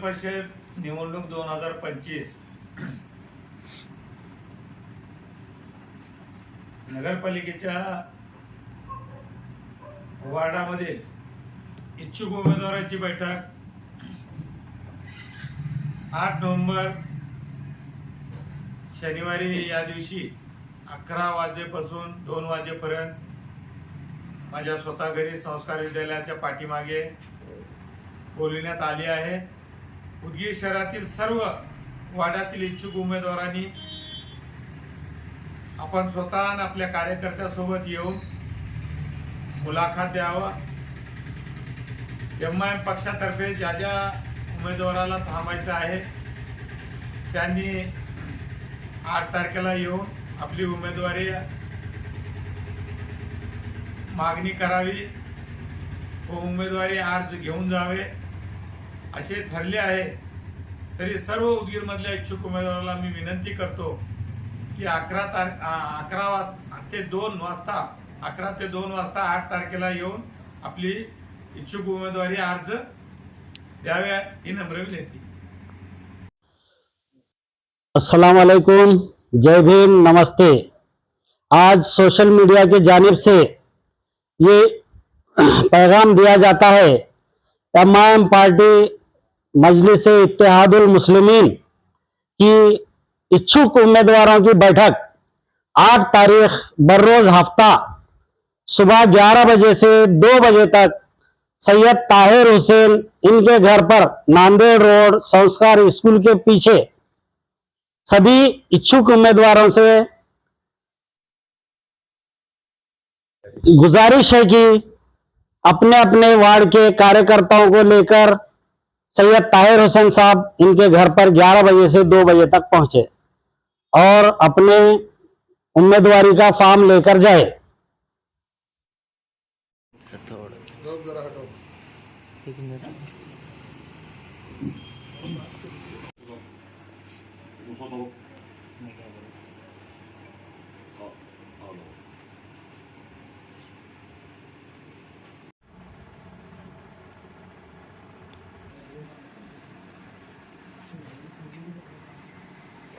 परिषद निवडणूक दोन हजार पंचवीस. नगरपालिकेच्या वार्डामध्ये इच्छुक उमेदवाराची बैठक. आठ नोव्हेंबर शनिवारी या दिवशी अकरा वाजेपासून दोन वाजेपर्यंत माझ्या स्वतः घरी संस्कार विद्यालयाच्या पाठीमागे बोलविण्यात आली आहे. उदगीर शहरातील सर्व वाड्यातील इच्छुक उमेदवारांनी आपण स्वतः आपल्या कार्यकर्त्यासोबत येऊन मुलाखत द्यावं. एम आय एम पक्षातर्फे ज्या ज्या उमेदवाराला थांबायचं आहे त्यांनी आठ तारखेला येऊन आपली उमेदवारी मागणी करावी व उमेदवारी अर्ज घेऊन जावे. असे ठरले आहे. तरी सर्व उदगीरमधल्या इच्छुक उमेदवाराला मी विनंती करतो की अकरा तार अकरा वाजता ते दोन वाजता अकरा ते दोन वाजता आठ तारखेला येऊन आपली इच्छुक उमेदवारी अर्ज द्याव्या ही नम्र विनंती. अस्सलाम वालेकुम. जय भीम. नमस्ते. आज सोशल मीडिया की जानब से ये पैगाम दिया जाता है. एम पार्टी मजलिस इतिहादुल मुस्लिमीन की इच्छुक उम्मीदवारों की बैठक 8 तारीख बरोज हफ़्ता सुबह 11 बजे से 2 बजे तक सैयद ताहिर हुसैन इनके घर पर नांदेड़ रोड संस्कार स्कूल के पीछे। सभी इच्छुक उम्मीदवारों से गुजारिश है कि अपने अपने वार्ड के कार्यकर्ताओं को लेकर सैयद ताहिर हुसैन साहब इनके घर पर 11 बजे से 2 बजे तक पहुँचे और अपने उम्मीदवारी का फॉर्म लेकर जाए Oh, oh, oh.